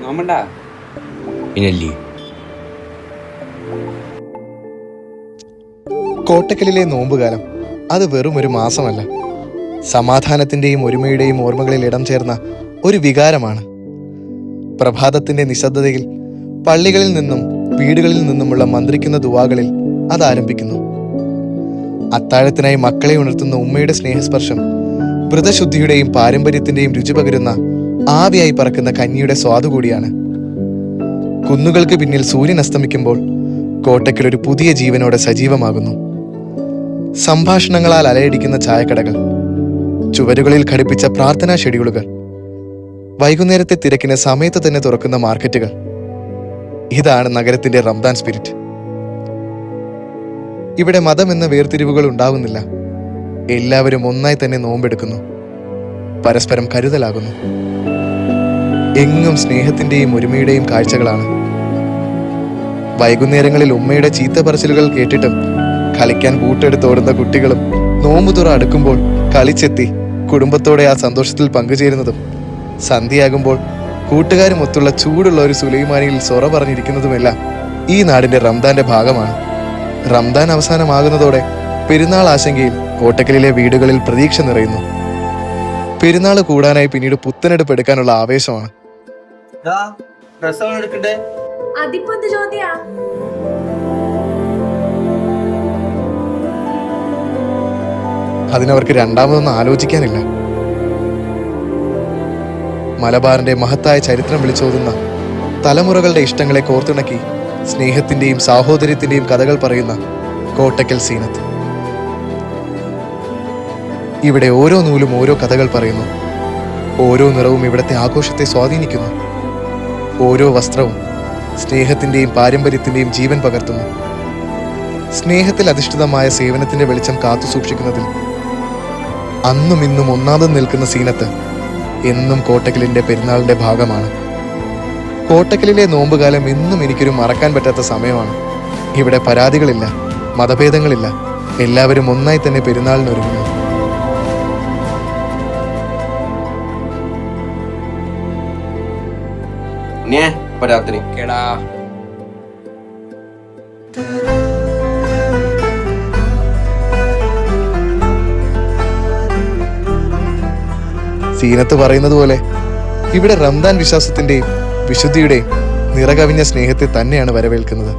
നോമ്പണ്ടാ? പിന്നല്ലേ കോട്ടക്കലിലെ നോമ്പുകാലം അത് വെറും ഒരു മാസമല്ല. സമാധാനത്തിന്റെയും ഒരുമയുടെയും ഓർമ്മകളിൽ ഇടം ചേർന്ന ഒരു വികാരമാണ്. പ്രഭാതത്തിന്റെ നിശബ്ദതയിൽ പള്ളികളിൽ നിന്നും വീടുകളിൽ നിന്നുമുള്ള മന്ത്രിക്കുന്ന ദുവാകളിൽ അത് ആരംഭിക്കുന്നു. അത്താഴത്തിനായി മക്കളെ ഉണർത്തുന്ന ഉമ്മയുടെ സ്നേഹസ്പർശം വ്രതശുദ്ധിയുടെയും പാരമ്പര്യത്തിന്റെയും രുചി പകരുന്ന ആവിയായി പറക്കുന്ന കഞ്ഞിയുടെ സ്വാദു കൂടിയാണ്. കുന്നുകൾക്ക് പിന്നിൽ സൂര്യൻ അസ്തമിക്കുമ്പോൾ കോട്ടയ്ക്കൽ ഒരു പുതിയ ജീവനോടെ സജീവമാകുന്നു. സംഭാഷണങ്ങളാൽ അലയടിക്കുന്ന ചായക്കടകൾ ചുവരുകളിൽ ഘടിപ്പിച്ച പ്രാർത്ഥനാ ഷെഡ്യൂളുകൾ വൈകുന്നേരത്തെ തിരക്കിന് സമയത്ത് തന്നെ തുറക്കുന്ന മാർക്കറ്റുകൾ. ഇതാണ് നഗരത്തിന്റെ റംദാൻ സ്പിരിറ്റ്. ഇവിടെ മതം എന്ന വേർതിരിവുകൾ ഉണ്ടാവുന്നില്ല. എല്ലാവരും ഒന്നായി തന്നെ നോമ്പെടുക്കുന്നു. പരസ്പരം കരുതലാകുന്നു. എങ്ങും സ്നേഹത്തിന്റെയും ഒരുമയുടെയും കാഴ്ചകളാണ്. വൈകുന്നേരങ്ങളിൽ ഉമ്മയുടെ ചീത്ത പറച്ചിലുകൾ കേട്ടിട്ടും കളിക്കാൻ ബൂട്ടെടുത്ത് ഓടുന്ന കുട്ടികളും നോമ്പുതുറ അടുക്കുമ്പോൾ കളിച്ചെത്തി കുടുംബത്തോടെ ആ സന്തോഷത്തിൽ പങ്കുചേരുന്നതും സന്ധ്യയാകുമ്പോൾ കൂട്ടുകാരുമൊത്തുള്ള ചൂടുള്ള ഒരു സുലൈമാനിയിൽ സൊറ പറഞ്ഞിരിക്കുന്നതുമെല്ലാം ഈ നാടിന്റെ റംദാന്റെ ഭാഗമാണ്. റംദാൻ അവസാനമാകുന്നതോടെ പെരുന്നാൾ ആശങ്കയിൽ കോട്ടക്കലിലെ വീടുകളിൽ പ്രതീക്ഷ നിറയുന്നു. പെരുന്നാൾ കൂടാനായി പിന്നീട് പുത്തനെടുപ്പ് എടുക്കാനുള്ള ആവേശമാണ്. ഡ്രസ് എടുക്കണ്ടേ? അതിപ്പോ എന്ത് ചോദ്യാ? അതിനവർക്ക് രണ്ടാമതൊന്നും ആലോചിക്കാനില്ല. മലബാറിന്റെ മഹത്തായ ചരിത്രം വിളിച്ചോതുന്ന തലമുറകളുടെ ഇഷ്ടങ്ങളെ കോർത്തിണക്കി സ്നേഹത്തിന്റെയും സാഹോദര്യത്തിന്റെയും കഥകൾ പറയുന്ന കോട്ടക്കൽ സീനത്ത്. ഇവിടെ ഓരോ നൂലും ഓരോ കഥകൾ പറയുന്നു. ഓരോ നിറവും ഇവിടുത്തെ ആഘോഷത്തെ സ്വാധീനിക്കുന്നു. ഓരോ വസ്ത്രവും സ്നേഹത്തിന്റെയും പാരമ്പര്യത്തിന്റെയും ജീവൻ പകർത്തുന്നു. സ്നേഹത്തിൽ അധിഷ്ഠിതമായ സേവനത്തിന്റെ വെളിച്ചം കാത്തു സൂക്ഷിക്കുന്നതിൽ അന്നും ഇന്നും ഒന്നാമതും നിൽക്കുന്ന സീനത്ത് എന്നും കോട്ടക്കലിന്റെ പെരുന്നാളിന്റെ ഭാഗമാണ്. കോട്ടക്കലിലെ നോമ്പുകാലം എന്നും എനിക്കൊരു മറക്കാൻ പറ്റാത്ത സമയമാണ്. ഇവിടെ പരാതികളില്ല മതഭേദങ്ങളില്ല. എല്ലാവരും ഒന്നായി തന്നെ പെരുന്നാളിന് ഉണ്ണിയേ ഇപ്പൊ രാത്രി കേടാ. സീനത്ത് പറയുന്നത് പോലെ ഇവിടെ റംദാൻ വിശ്വാസത്തിന്റെയും വിശുദ്ധിയുടെയും നിറകവിഞ്ഞ സ്നേഹത്തെ തന്നെയാണ് വരവേൽക്കുന്നത്.